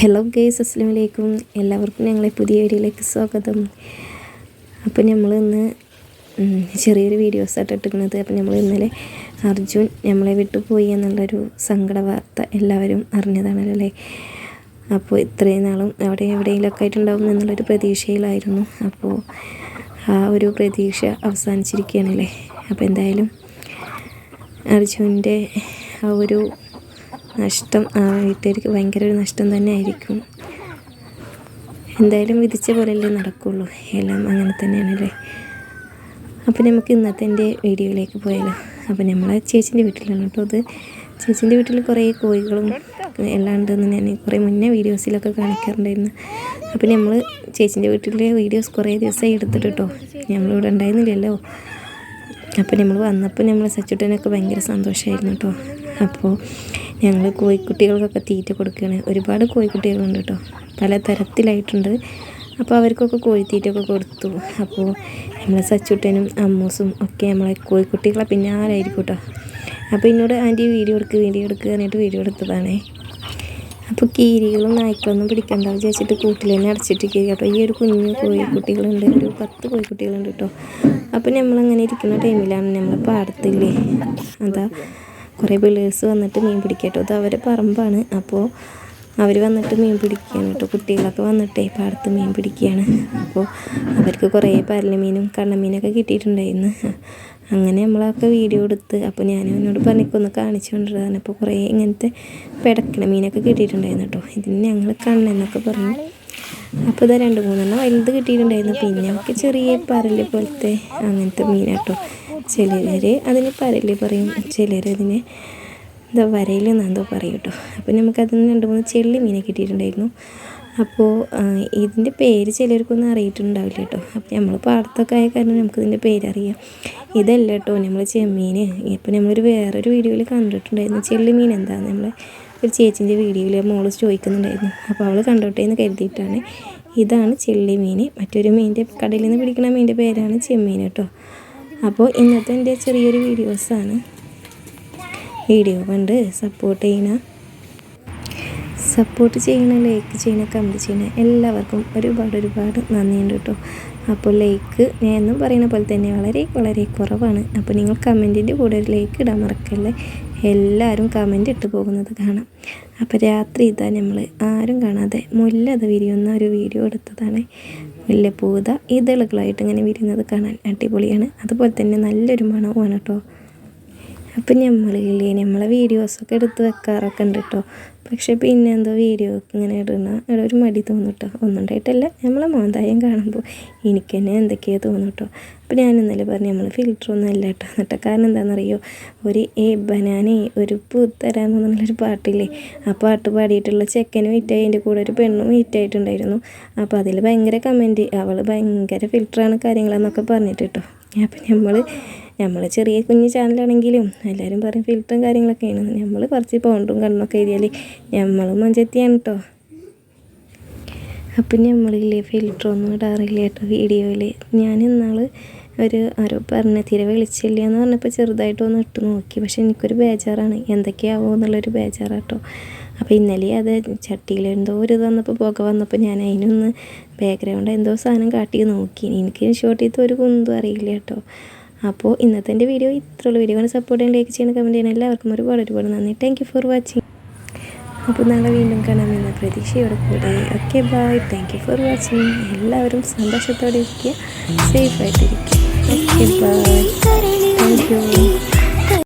Hello guys അസ്സാം വലൈക്കും എല്ലാവർക്കും ഞങ്ങളെ പുതിയ വീഡിയോയിലേക്ക് സ്വാഗതം. അപ്പോൾ നമ്മൾ ഇന്ന് ചെറിയൊരു വീഡിയോസ് ആയിട്ട് ഇട്ടിരിക്കുന്നത്. അപ്പോൾ നമ്മൾ ഇന്നലെ അർജുൻ നമ്മളെ വിട്ടുപോയി എന്നുള്ളൊരു സങ്കട വാർത്ത എല്ലാവരും അറിഞ്ഞതാണല്ലോ അല്ലേ? അപ്പോൾ ഇത്രയും നാളും അവിടെ എവിടെയെങ്കിലുമൊക്കെ ആയിട്ടുണ്ടാവും എന്നുള്ളൊരു പ്രതീക്ഷയിലായിരുന്നു. അപ്പോൾ ആ ഒരു പ്രതീക്ഷ അവസാനിച്ചിരിക്കുകയാണല്ലേ? അപ്പോൾ എന്തായാലും അർജുന്റെ ആ ഒരു നഷ്ടം ആ വീട്ടുകാർക്ക് ഭയങ്കര ഒരു നഷ്ടം തന്നെ ആയിരിക്കും എന്തായാലും വിധിച്ച പോലെയല്ലേ നടക്കുള്ളൂ. എല്ലാം അങ്ങനെ തന്നെയാണല്ലേ? അപ്പം നമുക്ക് ഇന്നത്തെ എന്റെ വീഡിയോയിലേക്ക് പോയാലോ. അപ്പം നമ്മളെ ചേച്ചീന്റെ വീട്ടിലാണ് കേട്ടോ അത് ചേച്ചീന്റെ വീട്ടിൽ കുറേ കോഴികളും എല്ലാം ഉണ്ടെന്ന് ഞാൻ കുറേ മുന്നേ വീഡിയോസിലൊക്കെ കാണിക്കാറുണ്ടായിരുന്നു. അപ്പം നമ്മൾ ചേച്ചീന്റെ വീട്ടിലെ വീഡിയോസ് കുറേ ദിവസമായി എടുത്തിട്ട് കേട്ടോ. ഉണ്ടായിരുന്നില്ലല്ലോ. അപ്പോൾ നമ്മൾ വന്നപ്പോൾ നമ്മൾ സച്ചുട്ടനൊക്കെ ഭയങ്കര സന്തോഷമായിരുന്നു കേട്ടോ. അപ്പോൾ ഞങ്ങൾ കോഴിക്കുട്ടികൾക്കൊക്കെ തീറ്റ കൊടുക്കുകയാണ്. ഒരുപാട് കോഴിക്കുട്ടികളുണ്ട് കേട്ടോ. പല തരത്തിലായിട്ടുണ്ട് അപ്പോൾ അവർക്കൊക്കെ കോഴിത്തീറ്റൊക്കെ കൊടുത്തു. അപ്പോൾ നമ്മളെ സച്ചുട്ടനും അമ്മൂസും ഒക്കെ നമ്മളെ കോഴിക്കുട്ടികളെ പിന്നാലായിരിക്കും കേട്ടോ. അപ്പോൾ എന്നോട് ആന്റി വീഡിയോ എടുക്കുക വീഡിയോ എടുക്കുക എന്നിട്ട് വീഡിയോ എടുത്തതാണേ. അപ്പോൾ കീരികളും നായ്ക്കളൊന്നും പിടിക്കണ്ട വിചാരിച്ചിട്ട് കൂട്ടിൽ തന്നെ കീരി കേട്ടോ ഈ ഒരു കുഞ്ഞു കോഴിക്കുട്ടികളുണ്ട്. ഒരു പത്ത് കോഴിക്കുട്ടികളുണ്ട് കേട്ടോ. അപ്പോൾ നമ്മളങ്ങനെ ഇരിക്കുന്ന ടൈമിലാണ് നമ്മൾ പാടത്തില്ലേ? അതാ കുറേ പിള്ളേഴ്സ് വന്നിട്ട് മീൻ പിടിക്കട്ടോ. കേട്ടോ അത് അവരെ പറമ്പാണ്. അപ്പോൾ അവർ വന്നിട്ട് മീൻ പിടിക്കുകയാണ് കേട്ടോ. കുട്ടികളൊക്കെ വന്നിട്ടേ പാടത്ത് മീൻ പിടിക്കുകയാണ്. അപ്പോൾ അവർക്ക് കുറേ പരലമീനും കണ്ണമീനൊക്കെ കിട്ടിയിട്ടുണ്ടായിരുന്നു. അങ്ങനെ നമ്മളൊക്കെ വീഡിയോ എടുത്ത് അപ്പോൾ ഞാൻ എന്നോട് പറഞ്ഞിക്കൊന്ന് കാണിച്ചു കൊണ്ടിരുന്നതാണ് അപ്പോൾ കുറേ ഇങ്ങനത്തെ പിടക്കണ മീനൊക്കെ കിട്ടിയിട്ടുണ്ടായിരുന്നു കേട്ടോ. ഇതിന് ഞങ്ങൾ കണ്ണെന്നൊക്കെ പറഞ്ഞു. അപ്പോൾ ഇതാ രണ്ട് മൂന്നെണ്ണം വലുത് കിട്ടിയിട്ടുണ്ടായിരുന്നു. പിന്നെ ഒക്കെ ചെറിയ പരൽ പോലത്തെ അങ്ങനത്തെ മീനാട്ടോ ചിലർ അതിന് പരൽ പറയും ചിലർ അതിന് എന്താ വരയിൽ എന്തോ പറയും കേട്ടോ. അപ്പോൾ നിന്ന് രണ്ട് മൂന്ന് ചെള്ളി മീനെ കിട്ടിയിട്ടുണ്ടായിരുന്നു. അപ്പോൾ ഇതിന്റെ പേര് ചിലർക്കൊന്നും അറിയിട്ടുണ്ടാവില്ല കേട്ടോ. അപ്പോൾ നമ്മൾ പാടത്തൊക്കെ ആയ കാരണം നമുക്കിതിന്റെ പേരറിയാം. ഇതല്ല കേട്ടോ നമ്മൾ ചെമ്മീൻ ഇപ്പോൾ നമ്മളൊരു വേറൊരു വീഡിയോയിൽ കണ്ടിട്ടുണ്ടായിരുന്നു ചെള്ളി മീൻ എന്താണെന്ന് നമ്മൾ ഒരു ചേച്ചിന്റെ വീഡിയോയിൽ മോൾ ചോദിക്കുന്നുണ്ടായിരുന്നു. അപ്പോൾ അവൾ കണ്ടോട്ടെ എന്ന് കരുതിയിട്ടാണ്. ഇതാണ് ചെള്ളി മീൻ മറ്റൊരു മീനിന്റെ കടയിൽ നിന്ന് പിടിക്കുന്ന മീനിന്റെ പേരാണ് ചെമ്മീൻ കേട്ടോ. അപ്പോൾ ഇന്നത്തെ എന്റെ ചെറിയൊരു വീഡിയോസാണ്. വീഡിയോ കണ്ട് സപ്പോർട്ട് ചെയ്യണ. സപ്പോർട്ട് ചെയ്യണ ലൈക്ക് ചെയ്യണ കമന്റ് ചെയ്യണ എല്ലാവർക്കും ഒരുപാട് ഒരുപാട് നന്ദിയുണ്ട് കേട്ടോ. അപ്പോൾ ലൈക്ക് ഞാൻ എന്നും പറയുന്ന പോലെ തന്നെ വളരെ വളരെ കുറവാണ്. അപ്പോൾ നിങ്ങൾ കമന്റിന്റെ കൂടെ ഒരു ലൈക്ക് ഇടാൻ മറക്കല്ലേ? എല്ലാവരും കമന്റ് ഇട്ട് പോകുന്നത് കാണാം. അപ്പോൾ രാത്രി ഇതാ നമ്മൾ ആരും കാണാതെ മുല്ല അത് വിരിയുന്ന ഒരു വീഡിയോ എടുത്തതാണ്. മുല്ലപ്പൂത ഇതളുകളായിട്ട് ഇങ്ങനെ വിരിയുന്നത് കാണാൻ അടിപൊളിയാണ്. അതുപോലെ തന്നെ നല്ലൊരു മണവുമാണ് കേട്ടോ അപ്പം നമ്മളില്ലേ നമ്മളെ വീഡിയോസൊക്കെ എടുത്ത് വെക്കാറൊക്കെ ഉണ്ട് കേട്ടോ പക്ഷെ പിന്നെ എന്തോ വീഡിയോ ഇങ്ങനെ ഇടണ ഒരു മടി തോന്നും കേട്ടോ ഒന്നും ഉണ്ടായിട്ടല്ല നമ്മളെ മോന്തായം കാണുമ്പോൾ എനിക്ക് തന്നെ എന്തൊക്കെയോ തോന്നും കേട്ടോ അപ്പോൾ ഞാൻ ഇന്നലെ പറഞ്ഞു നമ്മൾ ഫിൽറ്ററൊന്നും അല്ല കേട്ടോ എന്നിട്ട് കാരണം എന്താണെന്നറിയോ ഒരു ഏ ബനാനെ ഒരു പൂ തരാമോ എന്നുള്ളൊരു പാട്ടില്ലേ? ആ പാട്ട് പാടിയിട്ടുള്ള ചെക്കനും ഹിറ്റായി അതിന്റെ കൂടെ ഒരു പെണ്ണും ഹിറ്റായിട്ടുണ്ടായിരുന്നു അപ്പോൾ അതിൽ ഭയങ്കര കമന്റ് അവൾ ഭയങ്കര ഫിൽറ്ററാണ് കാര്യങ്ങളെന്നൊക്കെ പറഞ്ഞിട്ട് കേട്ടോ അപ്പം നമ്മൾ നമ്മൾ ചെറിയ കുഞ്ഞ് ചാനലാണെങ്കിലും എല്ലാവരും പറയും ഫിൽറ്ററും കാര്യങ്ങളൊക്കെയാണ്. നമ്മൾ കുറച്ച് പൗണ്ടും കണ്ണൊക്കെ എഴുതിയാൽ നമ്മൾ മഞ്ചെത്തിയാണ് കേട്ടോ അപ്പം നമ്മളില്ലേ ഫിൽറ്ററൊന്നും ഇടാറില്ല കേട്ടോ വീഡിയോയിൽ ഞാൻ ഇന്നാൾ ഒരു ആരോ പറഞ്ഞ തീരെ വെളിച്ചില്ല എന്ന് പറഞ്ഞപ്പോൾ ചെറുതായിട്ടൊന്ന് ഇട്ട് നോക്കി. പക്ഷെ എനിക്കൊരു ബേജാറാണ്. എന്തൊക്കെയാവോ എന്നുള്ളൊരു ബേജാറാട്ടോ അപ്പോൾ ഇന്നലെ അത് ചട്ടിയിൽ എന്തോ ഒരു ഇത് വന്നപ്പോൾ പുക വന്നപ്പോൾ ഞാൻ അതിനൊന്ന് ബാക്ക്ഗ്രൗണ്ട് എന്തോ സാധനം കാട്ടി നോക്കി. എനിക്ക് ഷോർട്ട് ചെയ്ത് ഒരു കുന്തും അറിയില്ല കേട്ടോ. അപ്പോൾ ഇന്നത്തെ എന്റെ വീഡിയോ ഇത്രയുള്ള വീഡിയോ കൊണ്ട് സപ്പോർട്ട് ചെയ്യാൻ ലൈക്ക് ചെയ്യണം കമന്റ് ചെയ്യണം. എല്ലാവർക്കും ഒരുപാട് ഒരുപാട് നന്ദി. താങ്ക് ഫോർ വാച്ചിങ് അപ്പോൾ നാളെ വീണ്ടും കാണാമെന്ന പ്രതീക്ഷയോടെ കൂടെ. Okay bye thank for watching എല്ലാവരും സന്തോഷത്തോടെ ഇരിക്കുക. സേഫായിട്ടിരിക്കുക ഓക്കെ ബായ് താങ്ക് യു